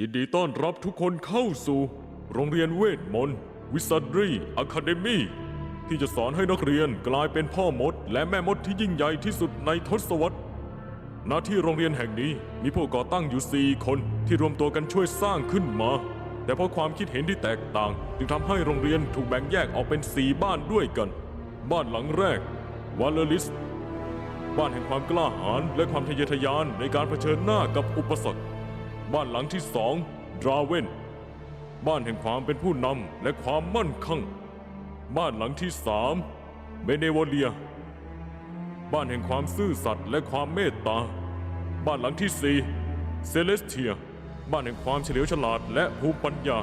ยินดีต้อนรับทุกคนเข้าสู่ โรงเรียนเวทมนต์วิสัดรีอะคาเดมี่ที่จะสอนให้นักเรียนกลายเป็นพ่อมด และแม่มดที่ยิ่งใหญ่ที่สุดในทศวรรษณที่โรงเรียนแห่งนี้มีผู้ก่อตั้งอยู่ 4 คนที่รวมตัวกันช่วยสร้างขึ้นมา แต่เพราะความคิดเห็นที่แตกต่าง จึงทำให้โรงเรียนถูกแบ่งแยกออกเป็น 4 บ้านด้วยกัน บ้านหลังแรกวาเลลิส บ้านแห่งความกล้าหาญและความทะเยอทะยานในการเผชิญหน้ากับอุปสรรค บ้านหลังที่สองดราเวนบ้านแห่งความเป็นผู้นำและความมั่นคงบ้านหลังที่สามเบเนโวเลีย บ้านแห่งความซื่อสัตย์และความเมตตา บ้านหลังที่สี่เซเลสเทีย บ้านแห่งความเฉลียวฉลาดและภูมิปัญญา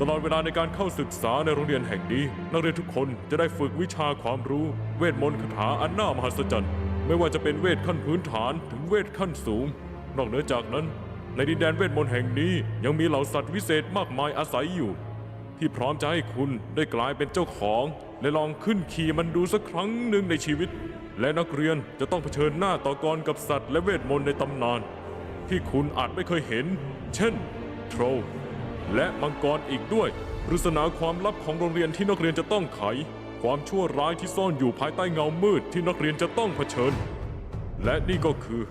ตลอดเวลาในการเข้าศึกษาในโรงเรียนแห่งนี้ นักเรียนทุกคนจะได้ฝึกวิชาความรู้ เวทมนต์คาถาอันน่ามหัศจรรย์ ไม่ว่าจะเป็นเวทขั้นพื้นฐานถึงเวทขั้นสูง นอกเหนือจากนั้น ในดินแดนเวทมนต์แห่งนี้ยังมีเหล่าสัตว์วิเศษมากมายอาศัยอยู่ ที่พร้อมจะให้คุณได้กลายเป็นเจ้าของ และลองขึ้นขี่มันดูสักครั้งหนึ่งในชีวิต และนักเรียนจะต้องเผชิญหน้าต่อกรกับสัตว์และเวทมนต์ในตำนาน ที่คุณอาจไม่เคยเห็น เช่นโทรและมังกรอีกด้วยปริศนาความลับของโรงเรียนที่นักเรียนจะต้องไข ความชั่วร้ายที่ซ่อนอยู่ภายใต้เงามืดที่นักเรียนจะต้องเผชิญ และนี่ก็คือ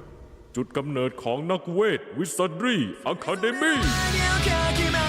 จุดกำเนิดของนักเวทวิสัดรีอะคาเดมี่